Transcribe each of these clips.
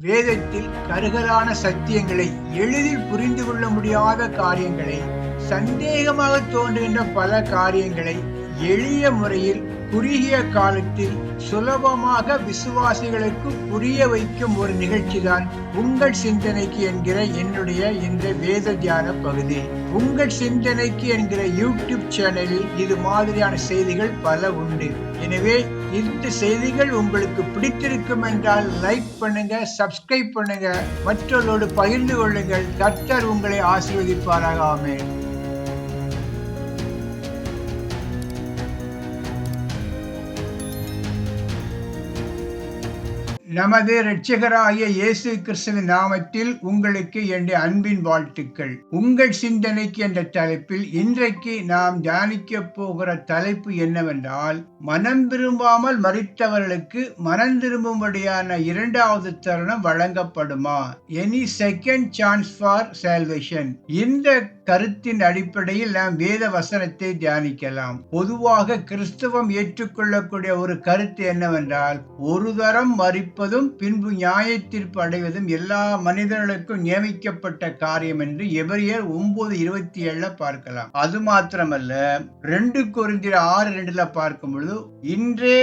வேதத்தில் கருகலான சத்தியங்களை எளிதில் புரிந்து கொள்ள முடியாத காரியங்களை சந்தேகமாக தோன்றுகின்ற பல காரியங்களை எளிய முறையில் குறுகிய காலத்தில் சுலபமாக விசுவாசிகளுக்கு புரிய வைக்கும் ஒரு நிகழ்ச்சிதான் உங்கள் சிந்தனைக்கு என்கிற என்னுடைய இந்த வேத தியான பகுதி. உங்கள் சிந்தனைக்கு என்கிற யூடியூப் சேனலில் இது மாதிரியான செய்திகள் பல உண்டு. எனவே இந்த செய்திகள் உங்களுக்கு பிடித்திருக்கும் என்றால் லைக் பண்ணுங்க சப்ஸ்கிரைப் பண்ணுங்க. மற்றவர்களோடு பகிர்ந்து கொள்ளுங்கள். கர்த்தர் உங்களை ஆசீர்வதிப்பாராக. ஆமென். நமது இரட்சகராகிய இயேசு கிறிஸ்துவின் நாமத்தில் உங்களுக்கு என்னுடைய அன்பின் வாழ்த்துக்கள். உங்கள் சிந்தனைக்கு என்ற தலைப்பில் இன்றைக்கு நாம் தியானிக்க போகிற தலைப்பு என்னவென்றால் மனம் திரும்பாமல் மறித்தவர்களுக்கு மனம் திரும்பும்படியான இரண்டாவது தருணம் வழங்கப்படுமா? Any second chance for salvation இந்த கருத்தின் அடிப்படையில் நாம் வேத வசனத்தை தியானிக்கலாம். பொதுவாக கிறிஸ்தவம் ஏற்றுக்கொள்ளக்கூடிய ஒரு கருத்து என்னவென்றால் ஒரு தரம் மறிப்பதும் பின்பு நியாயத்தீர்ப்பு அடைவதும் எல்லா மனிதர்களுக்கும் நியமிக்கப்பட்ட காரியம் என்று எவரியர் ஒன்பது இருபத்தி ஏழுல பார்க்கலாம். அது மாத்திரமல்ல ரெண்டு குறிஞ்சிர ஆறு ரெண்டுல பார்க்கும் பொழுது இன்றே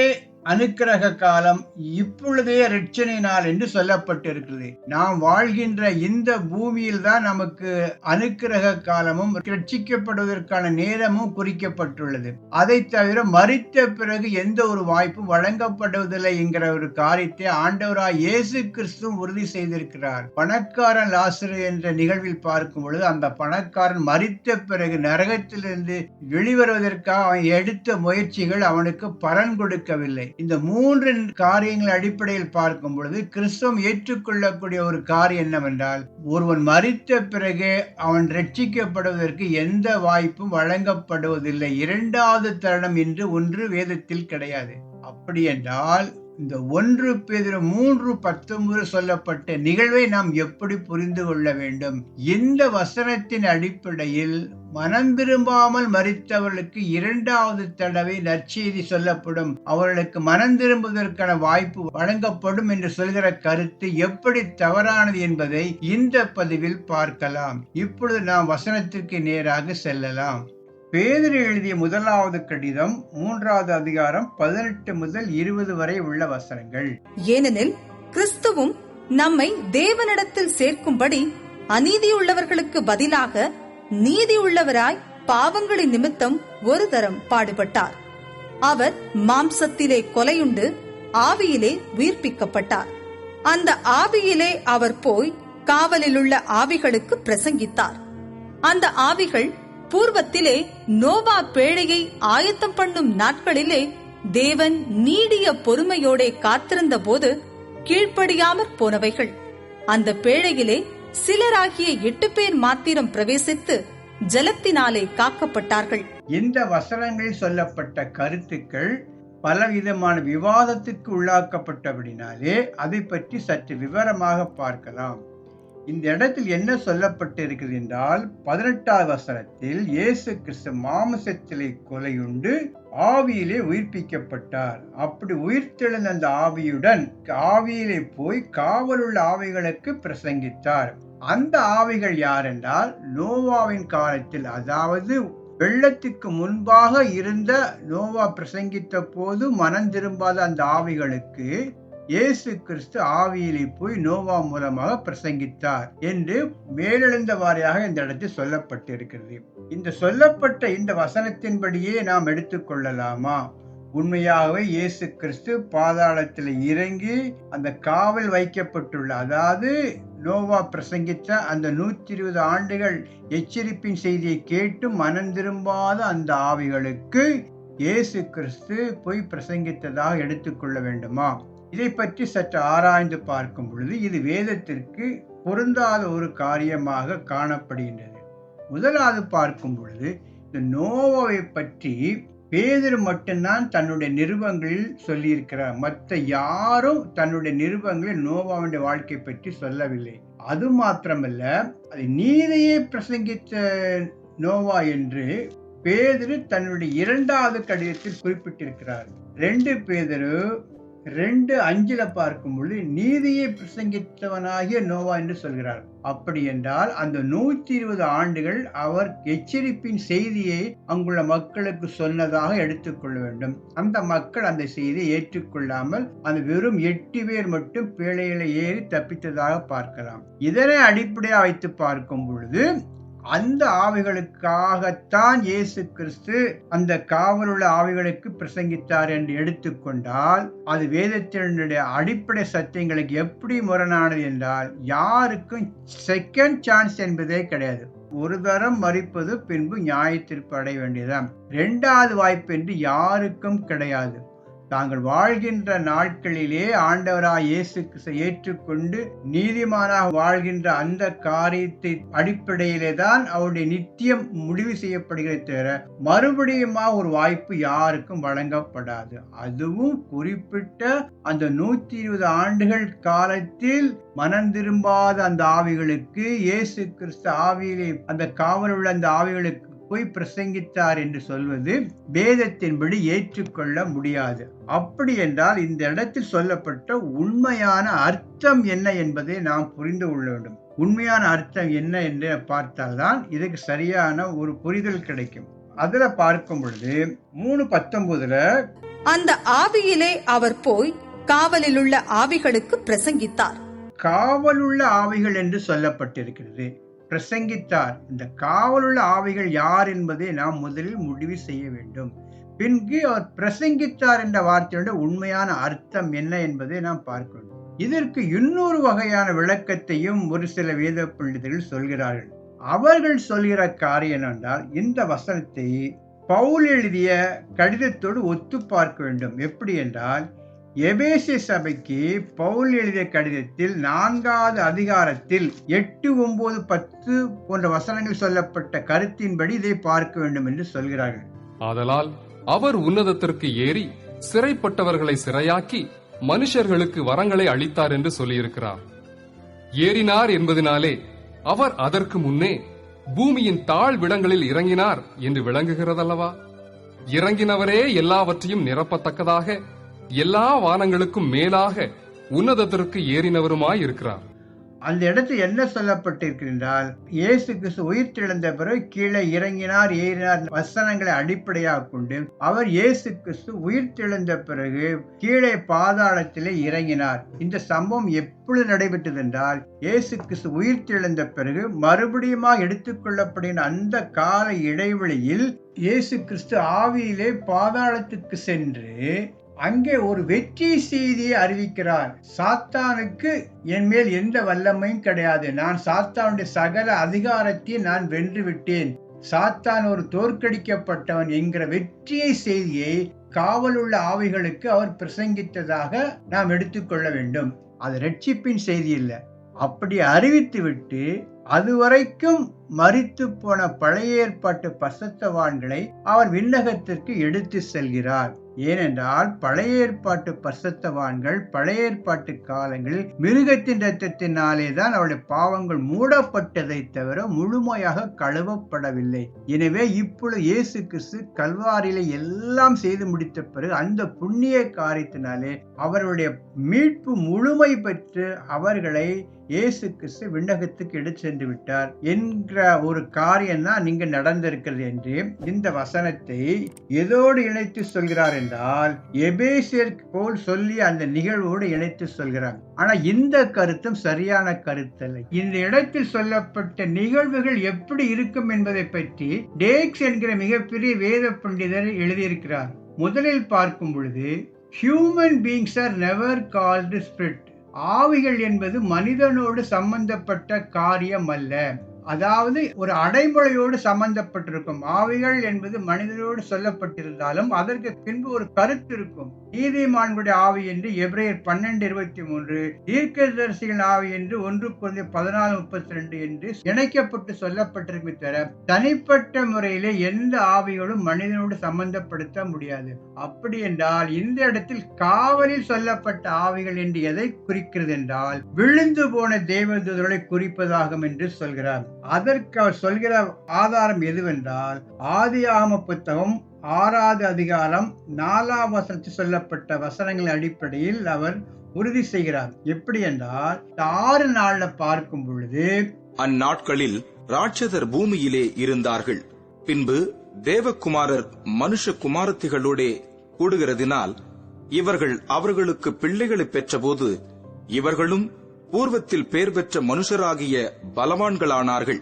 அனுக்கிரக காலம் இப்பொழுதே ரட்சணை நாள் என்று சொல்லப்பட்டிருக்கிறது. நாம் வாழ்கின்ற இந்த பூமியில் தான் நமக்கு அனுக்கிரக காலமும் ரட்சிக்கப்படுவதற்கான நேரமும் குறிக்கப்பட்டுள்ளது. அதை தவிர மறித்த பிறகு எந்த ஒரு வாய்ப்பும் வழங்கப்படுவதில்லை என்கிற ஒரு காரியத்தை ஆண்டவராய் இயேசு கிறிஸ்து உறுதி செய்திருக்கிறார். பணக்காரன் லாசரு என்ற நிகழ்வில் பார்க்கும் பொழுது அந்த பணக்காரன் மறித்த பிறகு நரகத்திலிருந்து வெளிவருவதற்காக அவன் எடுத்த முயற்சிகள் அவனுக்கு பலன் கொடுக்கவில்லை. இந்த மூன்று காரியங்கள் அடிப்படையில் பார்க்கும் பொழுது கிறிஸ்தவம் ஏற்றுக்கொள்ளக்கூடிய ஒரு காரியம் என்னவென்றால் ஒருவன் மறித்த பிறகு அவன் ரட்சிக்கப்படுவதற்கு எந்த வாய்ப்பும் வழங்கப்படுவதில்லை. இரண்டாவது தருணம் என்று ஒன்று வேதத்தில் கிடையாது. அப்படி என்றால் இந்த ஒன்று பேதிர மூன்று பத்தொன்பது சொல்லப்பட்ட நிகழ்வை நாம் எப்படி புரிந்து கொள்ள வேண்டும்? இந்த வசனத்தின் அடிப்படையில் மனம் திரும்பாமல் மறித்தவர்களுக்கு இரண்டாவது தடவை நற்செய்தி சொல்லப்படும். அவர்களுக்கு மனம் திரும்புவதற்கான வாய்ப்பு வழங்கப்படும் என்று சொல்கிற கருத்து எப்படி தவறானது என்பதை இந்த பதிவில் பார்க்கலாம். இப்பொழுது நாம் வசனத்திற்கு நேராக செல்லலாம். பேதர் எழுதிய முதலாவது கடிதம் மூன்றாவது அதிகாரம் பதினெட்டு முதல் இருபது வரை உள்ள வசனங்கள். ஏனெனில் கிறிஸ்துவும் நம்மை தேவனிடத்தில் சேர்க்கும்படி அநீதியுள்ளவர்களுக்கு பதிலாக நீதி உள்ளவராய் பாவங்களின் நிமித்தம் ஒரு தரம் பாடுபட்டார். அவர் மாம்சத்திலே கொலையுண்டு ஆவியிலே உயிர்ப்பிக்கப்பட்டார். அந்த ஆவியிலே அவர் போய் காவலிலுள்ள ஆவிகளுக்கு பிரசங்கித்தார். அந்த ஆவிகள் பூர்வத்திலே நோவா பேழையை ஆயத்தம் பண்ணும் நாட்களிலே தேவன் நீடிய பொறுமையோடே காத்திருந்த போது கீழ்ப்படியாமற் போனவைகள். அந்த பேழையிலே சிலராகிய எட்டு பேர் மாத்திரம் பிரவேசித்து ஜலத்தினாலே காக்கப்பட்டார்கள். இந்த வசனங்களில் சொல்லப்பட்ட கருத்துக்கள் பலவிதமான விவாதத்திற்கு உள்ளாக்கப்பட்டபடினாலே அதை பற்றி சற்று விவரமாக பார்க்கலாம். இந்த இடத்தில் என்ன சொல்லப்பட்டிருக்கிறது என்றால் பதினெட்டாவது வசனத்தில் இயேசு கிறிஸ்து மாமசத்திலே கொலையுண்டு ஆவியிலே உயிர்ப்பிக்கப்பட்டார். அப்படி உயிர்த்தெழுந்த அந்த ஆவியுடன் ஆவியிலே போய் காவலுள்ள ஆவிகளுக்கு பிரசங்கித்தார். அந்த ஆவிகள் யார் என்றால் நோவாவின் காலத்தில் அதாவது வெள்ளத்துக்கு முன்பாக இருந்த நோவா பிரசங்கித்த போது மனம் திரும்பாத அந்த ஆவிகளுக்கு இயேசு கிறிஸ்து ஆவியிலே போய் நோவா மூலமாக பிரசங்கித்தார் என்று மேலெழுந்த வாரியாக இந்த இடத்தில் சொல்லப்பட்டிருக்கிறது. இந்த சொல்லப்பட்ட இந்த வசனத்தின்படியே நாம் எடுத்துக்கொள்ளலாமா உண்மையாகவே இயேசு கிறிஸ்து பாதாளத்தில் இறங்கி அந்த காவல் வைக்கப்பட்டுள்ள அதாவது நோவா பிரசங்கித்த அந்த நூற்றி இருபது ஆண்டுகள் எச்சரிப்பின் செய்தியை கேட்டு மனம் திரும்பாத அந்த ஆவிகளுக்கு இயேசு கிறிஸ்து போய் பிரசங்கித்ததாக எடுத்துக்கொள்ள வேண்டுமா? இதை பற்றி சற்று ஆராய்ந்து பார்க்கும் பொழுது இது வேதத்திற்கு பொருந்தாத ஒரு காரியமாக காணப்படுகின்றது. முதலாவது பார்க்கும் பொழுது இந்த நோவாவை பற்றி பேதர் மட்டும்தான் தன்னுடைய நிருபங்களில் சொல்லியிருக்கிறார். மற்ற யாரும் தன்னுடைய நிருபங்களில் நோவாவுடைய வாழ்க்கை பற்றி சொல்லவில்லை. அது மாத்திரமல்ல அது நீதியை பிரசங்கித்த நோவா என்று பேதரு தன்னுடைய இரண்டாவது கடிதத்தில் குறிப்பிட்டிருக்கிறார். ரெண்டு பேதரு ரெண்டு அஞ்சுல பார்க்கும் பொழுது நீதியை பிரசங்கித்தவனாகிய நோவா என்று சொல்கிறார். அப்படி என்றால் அந்த நூத்தி இருபது ஆண்டுகள் அவர் எச்சரிப்பின் செய்தியை அங்குள்ள மக்களுக்கு சொன்னதாக எடுத்துக்கொள்ள வேண்டும். அந்த மக்கள் அந்த செய்தியை ஏற்றுக்கொள்ளாமல் அந்த வெறும் எட்டு பேர் மட்டும் பேழையில ஏறி தப்பித்ததாக பார்க்கலாம். இதனை அடிப்படையாக வைத்து பார்க்கும் பொழுது அந்த ஆவிகளுக்காகத்தான் இயேசு கிறிஸ்து அந்த காவலுள்ள ஆவிகளுக்கு பிரசங்கித்தார் என்று எடுத்துக்கொண்டால் அது வேதத்தினுடைய அடிப்படை சத்தியங்களுக்கு எப்படி முரணானது என்றால் யாருக்கும் செகண்ட் சான்ஸ் என்பதே கிடையாது. ஒரு தரம் மறிப்பது பின்பு நியாயத்திற்கு அடைய வேண்டியதுதான். இரண்டாவது வாய்ப்பு என்று யாருக்கும் கிடையாது. தாங்கள் வாழ்கின்ற நாட்களிலே ஆண்டவராய் இயேசு ஏற்றுக்கொண்டு நீதிமானாக வாழ்கின்ற அந்த காரியத்தை அடிப்படையிலே தான் அவருடைய நித்தியம் முடிவு செய்யப்படுகிறத தவிர மறுபடியுமா ஒரு வாய்ப்பு யாருக்கும் வழங்கப்படாது. அதுவும் குறிப்பிட்ட அந்த நூத்தி இருபது ஆண்டுகள் காலத்தில் மனம் திரும்பாத அந்த ஆவிகளுக்கு இயேசு கிறிஸ்து ஆவியிலே அந்த காவலுள்ள அந்த ஆவிகளுக்கு போய் பிரசங்கித்தார் என்று சொல்வது வேதத்தின்படி ஏற்றுக்கொள்ள முடியாது. அப்படி என்றால் இந்த இடத்தில் சொல்லப்பட்ட உண்மையான அர்த்தம் என்ன என்பதை நாம் புரிந்து கொள்ள வேண்டும். உண்மையான அர்த்தம் என்ன என்று பார்த்தால்தான் இதுக்கு சரியான ஒரு புரிதல் கிடைக்கும். அதுல பார்க்கும் பொழுது மூணு பத்தொன்பதுல அந்த ஆவியிலே அவர் போய் காவலில் உள்ள ஆவிகளுக்கு பிரசங்கித்தார். காவலுள்ள ஆவிகள் என்று சொல்லப்பட்டிருக்கிறது. பிரசங்கித்தார். இந்த காவலுள்ள ஆவிகள் யார் என்பதை நாம் முதலில் முடிவு செய்ய வேண்டும். பின்பு அவர் பிரசங்கித்தார் என்ற வார்த்தையோட உண்மையான அர்த்தம் என்ன என்பதை நாம் பார்க்க வேண்டும் இதற்கு இன்னொரு வகையான விளக்கத்தையும் ஒரு சில வேத பண்டிதர்கள் சொல்கிறார்கள். அவர்கள் சொல்கிற காரியம் என்னென்றால் இந்த வசனத்தை பவுல் எழுதிய கடிதத்தோடு ஒத்து பார்க்க வேண்டும். எப்படி என்றால் எபேசிய சபைக்கு பவுல் எழுதிய கடிதத்தில் நான்காவது அதிகாரத்தில் எட்டு ஒன்பது பத்து போன்ற வசனங்கள் சொல்லப்பட்ட கருத்தின்படி இதை பார்க்க வேண்டும் என்று சொல்கிறார்கள். ஆதலால் அவர் உன்னதத்திற்கு ஏறி சிறைப்பட்டவர்களை சிறையாக்கி மனுஷர்களுக்கு வரங்களை அளித்தார் என்று சொல்லியிருக்கிறார். ஏறினார் என்பதனாலே அவர் அதற்கு முன்னே பூமியின் தாழ்விடங்களில் இறங்கினார் என்று விளங்குகிறதல்லவா? இறங்கினவரே எல்லாவற்றையும் நிரப்பத்தக்கதாக எல்லா வானங்களுக்கும் மேலாக உன்னதத்திற்கு ஏறினவருமாய் இருக்கிறார் அந்த இடத்தில் என்ன சொல்லப்பட்டிருக்கின்றால் இயேசு கிறிஸ்து உயிர் திழந்த பிறகு கீழே இறங்கினார் ஏறினார் வசனங்களை அடிப்படையாக கொண்டு அவர் இயேசு கிறிஸ்து உயிர் திழந்த பிறகு கீழே பாதாளத்திலே இறங்கினார். இந்த சம்பவம் எப்பொழுது நடைபெற்றது என்றால் இயேசு கிறிஸ்து உயிர் திழந்த பிறகு மறுபடியுமா எடுத்துக்கொள்ளப்படுகிற அந்த கால இடைவெளியில் இயேசு கிறிஸ்து ஆவியிலே பாதாளத்துக்கு சென்று அங்கே ஒரு வெற்றி செய்தியை அறிவிக்கிறார். சாத்தானுக்கு என் மேல் எந்த வல்லமையும் கிடையாது. நான் சாத்தானுடைய சகல அதிகாரத்தையும் நான் வென்று விட்டேன். சாத்தான் ஒரு தோற்கடிக்கப்பட்டவன் என்கிற வெற்றியை செய்தியை காவலுள்ள ஆவிகளுக்கு அவர் பிரசங்கித்ததாக நாம் எடுத்துக்கொள்ள வேண்டும். அது ரட்சிப்பின் செய்தி இல்லை அப்படி அறிவித்துவிட்டு அதுவரைக்கும் மறித்து போன பழைய ஏற்பாட்டு பசத்தவான்களை அவர் விண்ணகத்திற்கு எடுத்து செல்கிறார். ஏனென்றால் பழைய ஏற்பாட்டு பரிசுத்தவான்கள் பழைய ஏற்பாட்டு காலங்களில் மிருகத்தின் ரத்தத்தினாலே தான் அவருடைய பாவங்கள் மூடப்பட்டதை தவிர முழுமையாக கழுவப்படவில்லை. எனவே இப்பொழுது இயேசு கிறிஸ்து கல்வாரியில எல்லாம் செய்து முடித்த பிறகு அந்த புண்ணிய காரியத்தினாலே அவருடைய மீட்பு முழுமை பெற்று அவர்களை இயேசு கிறிஸ்து விண்ணகத்துக்கு எடுத்து சென்று விட்டார் என்கிற ஒரு காரியம் தான் நீங்க நடந்திருக்கிறது என்று இந்த வசனத்தை எதோடு இணைத்து சொல்கிறார் என்றால் எபேசியர் போல் சொல்லி அந்த நிகழ்வோடு இணைத்து சொல்கிறார். ஆனா இந்த கருத்தும் சரியான கருத்தல்ல. இந்த இடத்தில் சொல்லப்பட்ட நிகழ்வுகள் எப்படி இருக்கும் என்பதை பற்றி டேக்ஸ் என்கிற மிகப்பெரிய வேத பண்டிதர் எழுதியிருக்கிறார். முதலில் பார்க்கும் பொழுது human beings are never called spirit ஆவிகள் என்பது மனிதனோடு சம்பந்தப்பட்ட காரியம் அல்ல அதாவது ஒரு அடைமொழியோடு சம்பந்தப்பட்டிருக்கும். ஆவிகள் என்பது மனிதனோடு சொல்லப்பட்டிருந்தாலும் அதற்கு பின்பு ஒரு கருத்து இருக்கும். நீதிமான்களுடைய ஆவி என்று எப்ரேயர் பன்னெண்டு இருபத்தி மூன்று தீர்க்கதரிசிகள் ஆவி என்று ஒன்று குறைந்த பதினாலு முப்பத்தி ரெண்டு என்று இணைக்கப்பட்டு சொல்லப்பட்டிருக்குமே தவிர தனிப்பட்ட முறையிலே எந்த ஆவிகளும் மனிதனோடு சம்பந்தப்படுத்த முடியாது. அப்படி என்றால் இந்த இடத்தில் காவலில் சொல்லப்பட்ட ஆவிகள் என்று எதை குறிக்கிறது என்றால் விழுந்து போன தேவதூதர்களை குறிப்பதாகும் என்று சொல்கிறார். அதற்கு அவர் சொல்கிற ஆதாரம் எதுவென்றால் ஆதியாகம புத்தகம் ஆறாவது அதிகாரம் நாலாம் வசனத்தில் சொல்லப்பட்ட வசனங்களின் அடிப்படையில் அவர் உறுதி செய்கிறார். எப்படி என்றால் ஆறு நாள்ல பார்க்கும் பொழுது அந்நாட்களில் ராட்சதர் பூமியிலே இருந்தார்கள். பின்பு தேவகுமாரர் மனுஷ குமாரத்திகளோடே கூடுகிறதினால் இவர்கள் அவர்களுக்கு பிள்ளைகளை பெற்றபோது இவர்களும் பூர்வத்தில் பேர் பெற்ற மனுஷராகிய பலவான்களானார்கள்.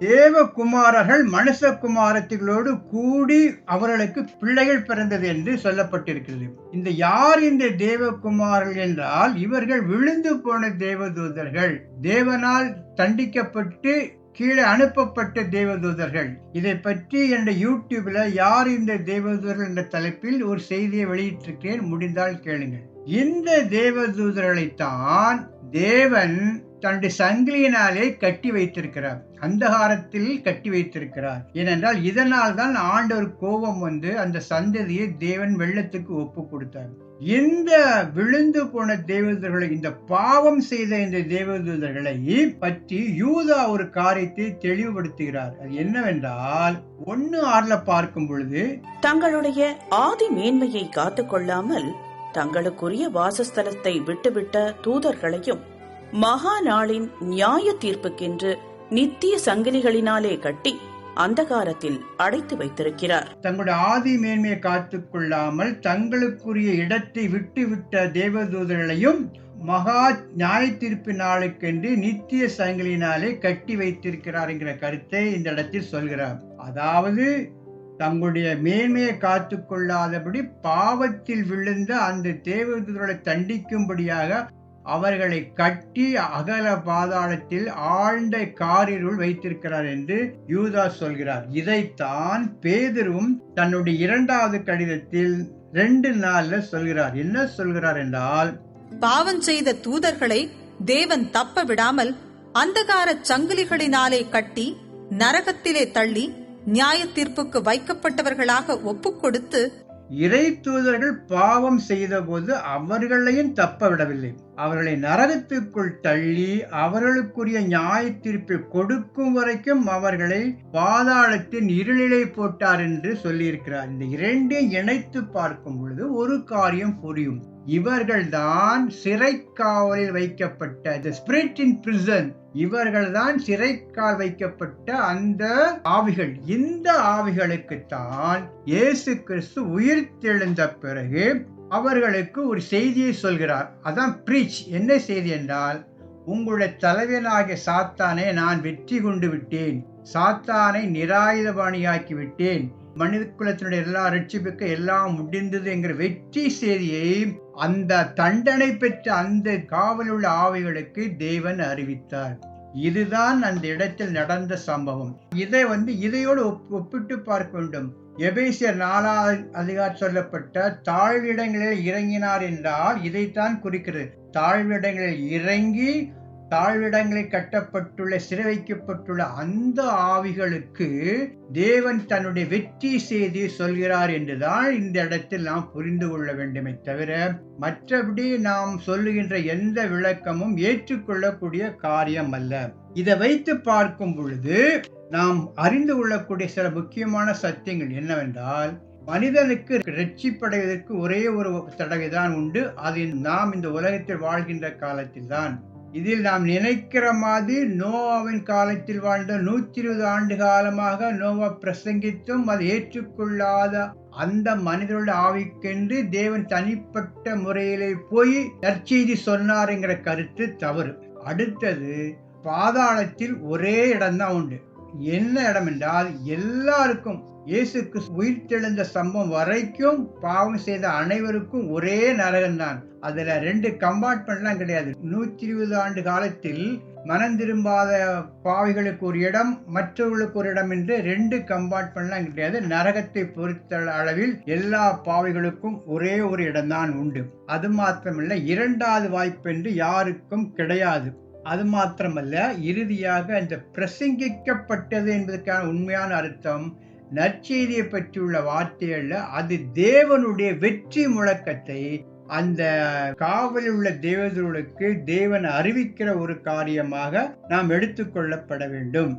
தேவகுமாரர்கள் மனுஷ குமாரத்திகளோடு கூடி அவர்களுக்கு பிள்ளைகள் பிறந்தது என்று சொல்லப்பட்டிருக்கிறது. இந்த யார் இந்த தேவகுமாரர்கள் என்றால் இவர்கள் விழுந்து போன தேவதூதர்கள். தேவனால் தண்டிக்கப்பட்டு கீழே அனுப்பப்பட்ட தேவதூதர்கள். இதை பற்றி என்ற யூடியூப்ல யார் இந்த தேவதூதர்கள் என்ற தலைப்பில் ஒரு செய்தியை வெளியிட்டிருக்கிறேன் முடிந்தால் கேளுங்கள். இந்த தேவதூதர்களைத்தான் தேவன் தன்னுடைய சங்கிலியினாலே கட்டி வைத்திருக்கிறார். அந்தகாரத்தில் கட்டி வைத்திருக்கிறார். ஏனென்றால் இதனால் தான் ஆண்டவர் கோபம் வந்து அந்த சந்ததியை தேவன் வெள்ளத்துக்கு ஒப்பு கொடுத்தார். இந்த விழுந்து போன தேவதூதர்களை இந்த பாவம் செய்த இந்த தேவதூதர்களை பற்றி யூதா ஒரு காரியத்தை தெளிவுபடுத்துகிறார். அது என்னவென்றால் ஒன்னு ஆறுல பார்க்கும் பொழுது தங்களுடைய ஆதி மேன்மையை காத்துக் கொள்ளாமல் தங்களுக்குரிய வாசஸ்தலத்தை விட்டுவிட்ட தூதர்களையும் மகா நாளின் நியாய தீர்ப்புக்கென்று நித்திய சங்கிலிகளினாலே கட்டி அந்தகாரத்தில் அடைத்து வைத்திருக்கிறார். தங்களுடைய ஆதி மேன்மையை காத்துக் கொள்ளாமல் தங்களுக்குரிய இடத்தை விட்டு விட்ட தேவதூதர்களையும் மகா நியாய தீர்ப்பு நாளுக்கென்று நித்திய சங்கிலினாலே கட்டி வைத்திருக்கிறார் என்கிற கருத்தை இந்த இடத்தில் சொல்கிறார். அதாவது தங்களுடைய மேன்மையை காத்து கொள்ளாதபடி பாவத்தில் விழுந்த அந்த தேவதூதர்களை தண்டிக்கும்படியாக அவர்களை கட்டி அகல பாதாளத்தில் ஆழ்ந்த காரிருள் வைத்திருக்கிறார் என்று யூதா சொல்கிறார். இதைத்தான் பேதரும் தன்னுடைய இரண்டாவது கடிதத்தில் ரெண்டு நாள்ல சொல்கிறார். என்ன சொல்கிறார் என்றால் பாவம் செய்த தூதர்களை தேவன் தப்ப விடாமல் அந்தகார சங்கிலிகளினாலே கட்டி நரகத்திலே தள்ளி நியாய தீர்ப்புக்கு வைக்கப்பட்டவர்களாக ஒப்புக் கொடுத்து இறை தூதர்கள் பாவம் செய்தபோது அவர்களையும் தப்ப விடவில்லை அவர்களை நரகத்துக்குள் தள்ளி அவர்களுக்குரிய நியாய தீர்ப்பை கொடுக்கும் வரைக்கும் அவர்களை பாதாளத்தின் இருளிலை போட்டார் என்று சொல்லியிருக்கிறார். இந்த இரண்டையும் இணைத்து பார்க்கும் பொழுது ஒரு காரியம் புரியும். இவர்கள்தான் சிறைக்காவலில் வைக்கப்பட்ட the spirit இன் prison. இவர்கள்தான் சிறைக்கால் வைக்கப்பட்ட அந்த ஆவிகள். இந்த ஆவிகளுக்குத்தான் இயேசு கிறிஸ்து உயிர் தெழுந்த பிறகு அவர்களுக்கு ஒரு செய்தியை சொல்கிறார். அதான் பிரீச் என்ன செய்தி என்றால் உங்களுடைய தலைவனாகிய சாத்தானை நான் வெற்றி கொண்டு விட்டேன். சாத்தானை நிராயுதபாணியாக்கி விட்டேன். மனித குலத்தினுடைய எல்லா ரட்சிப்புக்கு எல்லாம் முடிந்தது என்கிற வெற்றி செய்தியை அந்த தண்டனை பெற்ற அந்த காவலுள்ள ஆவிகளுக்கு தேவன் அறிவித்தார். இதுதான் அந்த இடத்தில் நடந்த சம்பவம். இதை வந்து இதையோடு ஒப்பிட்டு பார்க்க வேண்டும். எபேசியர் நாலாவது அதிகார் சொல்லப்பட்ட தாழ்விடங்களில் இறங்கினார் என்றால் இதைத்தான் குறிக்கிறது. தாழ்விடங்களில் இறங்கி தாழ்விடங்களில் கட்டப்பட்டுள்ள சிறை வைக்கப்பட்டுள்ள அந்த ஆவிகளுக்கு தேவன் தன்னுடைய வெற்றி செய்தியை சொல்கிறார் என்றுதான் இந்த இடத்தில் நாம் புரிந்து கொள்ள வேண்டுமே தவிர மற்றபடி நாம் சொல்லுகின்ற எந்த விளக்கமும் ஏற்றுக்கொள்ளக்கூடிய காரியம் அல்ல. இதை வைத்து பார்க்கும் பொழுது நாம் அறிந்து கொள்ளக்கூடிய சில முக்கியமான சத்தியங்கள் என்னவென்றால் மனிதனுக்கு ரட்சிப்படைவதற்கு ஒரே ஒரு தடவைதான் உண்டு. அது நாம் இந்த உலகத்தில் வாழ்கின்ற காலத்தில் தான் இதில் நாம் நினைக்கிற மாதிரி நோவாவின் காலத்தில் வாழ்ந்த நூற்றி இருபது ஆண்டு காலமாக நோவா பிரசங்கித்தும் அதை ஏற்றுக்கொள்ளாத அந்த மனிதனுடைய ஆவிக்கென்று தேவன் தனிப்பட்ட முறையிலே போய் நற்செய்தி சொன்னார் என்கிற கருத்து தவறு. அடுத்தது பாதாளத்தில் ஒரே இடம்தான் உண்டு. என்ன இடம் என்றால் எல்லாருக்கும் இயேசுக்கு உயிர்த்தெழுந்த சம்பவம் வரைக்கும் பாவம் செய்த அனைவருக்கும் ஒரே நரகம்தான். அதுல ரெண்டு கம்பார்ட்மெண்ட்லாம் கிடையாது. நூற்றி இருபது ஆண்டு காலத்தில் மனம் திரும்பாத பாவிகளுக்கு ஒரு இடம் மற்றவர்களுக்கு ஒரு இடம் என்று ரெண்டு கம்பார்ட்மெண்ட்லாம் கிடையாது. நரகத்தை பொறுத்த அளவில் எல்லா பாவிகளுக்கும் ஒரே ஒரு இடம்தான் உண்டு. அது மாத்திரமல்ல இரண்டாவது வாய்ப்பு என்று யாருக்கும் கிடையாது. அது மாத்திரமல்ல இறுதியாக அந்த பிரசங்கிக்கப்பட்டது என்பதற்கான உண்மையான அர்த்தம் நற்செய்தியை பற்றியுள்ள வார்த்தைகள்ல அது தேவனுடைய வெற்றி முழக்கத்தை அந்த காவலில் உள்ள தேவதர்களுக்கு தேவன் அறிவிக்கிற ஒரு காரியமாக நாம் எடுத்துக்கொள்ளப்பட வேண்டும்.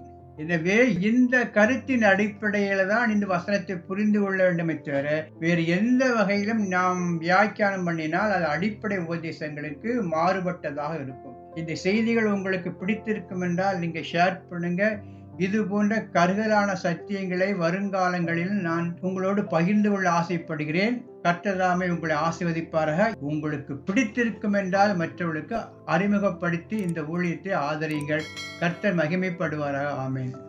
எனவே இந்த கருத்தின் அடிப்படையில தான் இந்த வசனத்தை புரிந்து கொள்ள வேண்டுமே தவிர வேறு எந்த வகையிலும் நாம் வியாக்கியானம் பண்ணினால் அது அடிப்படை உபதேசங்களுக்கு மாறுபட்டதாக இருக்கும். இந்த செய்திகள் உங்களுக்கு பிடித்திருக்கும் என்றால் நீங்க ஷேர் பண்ணுங்க. இது போன்ற கருகலான சத்தியங்களை வருங்காலங்களில் நான் உங்களோடு பகிர்ந்து கொள்ள ஆசைப்படுகிறேன். கற்றதாமை உங்களை ஆசிர்வதிப்பாராக. உங்களுக்கு பிடித்திருக்கும் என்றால் மற்றவர்களுக்கு அறிமுகப்படுத்தி இந்த ஊழியத்தை ஆதரியுங்கள். கர்த்தர் மகிமைப்படுவாராக. ஆமேன்.